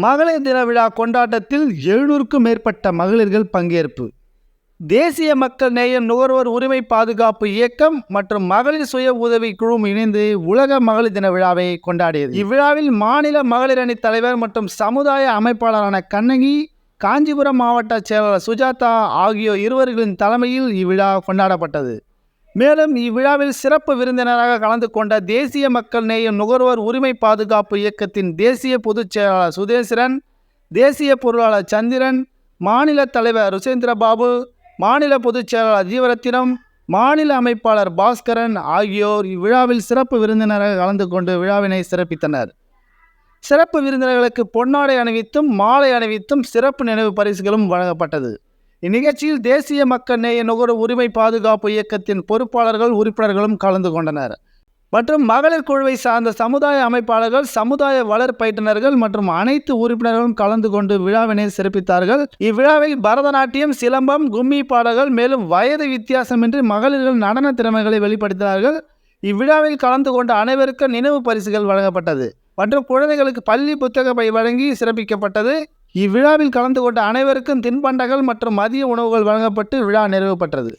மகளிர் தின விழா கொண்டாட்டத்தில் எழுநூறுக்கும் மேற்பட்ட மகளிர்கள் பங்கேற்பு. தேசிய மக்கள் நேயம் நுகர்வோர் உரிமை பாதுகாப்பு இயக்கம் மற்றும் மகளிர் சுய உதவி குழுவும் இணைந்து உலக மகளிர் தின விழாவை கொண்டாடியது. இவ்விழாவில் மாநில மகளிர் அணி தலைவர் மற்றும் சமுதாய அமைப்பாளரான கண்ணகி காஞ்சிபுரம் மாவட்ட செயலாளர் சுஜாதா ஆகியோர் இருவர்களின் தலைமையில் இவ்விழா கொண்டாடப்பட்டது. மேலும் இவ்விழாவில் சிறப்பு விருந்தினராக கலந்து கொண்ட தேசிய மக்கள் நேயம் நுகர்வோர் உரிமை பாதுகாப்பு இயக்கத்தின் தேசிய பொதுச் செயலாளர் சுதேசிரன் தேசிய பொருளாளர் சந்திரன் மாநில தலைவர் ருசேந்திரபாபு மாநில பொதுச் செயலாளர் ஜீவரத்தினம் மாநில அமைப்பாளர் பாஸ்கரன் ஆகியோர் இவ்விழாவில் சிறப்பு விருந்தினராக கலந்து கொண்டு விழாவினை சிறப்பித்தனர். சிறப்பு விருந்தினர்களுக்கு பொன்னாடை அணிவித்தும் மாலை அணிவித்தும் சிறப்பு நினைவு பரிசுகளும் வழங்கப்பட்டது. இந்நிகழ்ச்சியில் தேசிய மக்கள் நேய நுகர்வு உரிமை பாதுகாப்பு இயக்கத்தின் பொறுப்பாளர்கள் உறுப்பினர்களும் கலந்து கொண்டனர். மற்றும் மகளிர் குழுவை சார்ந்த சமுதாய அமைப்பாளர்கள் சமுதாய வளர் பயிற்றுனர்கள் மற்றும் அனைத்து உறுப்பினர்களும் கலந்து கொண்டு விழாவினை சிறப்பித்தார்கள். இவ்விழாவில் பரதநாட்டியம் சிலம்பம் கும்மி பாடல்கள் மேலும் வயது வித்தியாசமின்றி மகளிர்கள் நடன திறமைகளை வெளிப்படுத்தினார்கள். இவ்விழாவில் கலந்து கொண்ட அனைவருக்கும் நினைவு பரிசுகள் வழங்கப்பட்டது. மற்றும் குழந்தைகளுக்கு பள்ளி புத்தக பை வழங்கி சிறப்பிக்கப்பட்டது. இவ்விழாவில் கலந்து கொண்ட அனைவருக்கும் தின்பண்டங்கள் மற்றும் மதிய உணவுகள் வழங்கப்பட்டு விழா நிறைவு பெற்றது